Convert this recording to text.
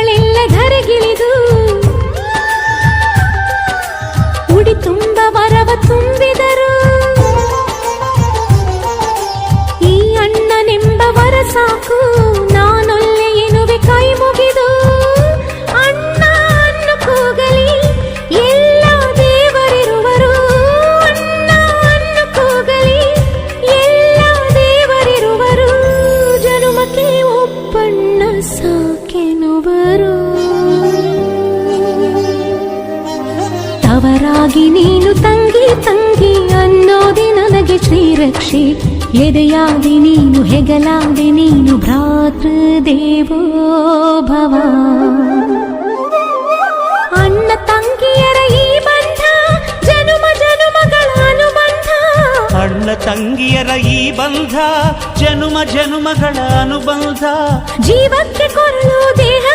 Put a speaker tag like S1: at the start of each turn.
S1: ಮಕ್ಕಳೆಲ್ಲ ಧರೆಗಿಳಿದು. ಉಡಿ ತುಂಬ ವರವ ತುಂಬಿದರು. ಈ ಅಣ್ಣನೆಂಬ ವರ ಸಾಕು ನಾನೊಲ್ಲೆ ಎನ್ನುವೆ ಕೈ ಮುಗಿದು. ಅಣ್ಣ ಅನ್ನು ಕೂಗಲಿ, ಎಲ್ಲ ದೇವರಿರುವರು. ಅಣ್ಣ ಅನ್ನು ಕೂಗಲಿ, ಎಲ್ಲ ದೇವರಿರುವರು. ಜನುಮಕ್ಕೆ ಒಪ್ಪಣ್ಣ ಸಾಕೆನುವರು ತವರಾಗಿ ನೀನು ತಂಗಿ ತಂಗಿ ಅನ್ನೋದೆ ನನಗೆ ಶ್ರೀರಕ್ಷೆ ಎದೆಯಾಗಿ ನೀನು ಹೆಗಲಾಗಿ ನೀನು ಭ್ರಾತೃ ದೇವೋ ಭವ ಅಣ್ಣ ತಂಗಿಯರ ಈ ಬಂಧ ಜನುಮ ಜನುಮಗಳ ಅನುಬಂಧ
S2: ಅಣ್ಣ ತಂಗಿಯರ ಈ ಬಂಧ ಜನುಮ ಜನುಮಗಳ ಅನುಬಂಧ
S1: ಜೀವಕ್ಕೆ ಕೊರಳು ದೇಹ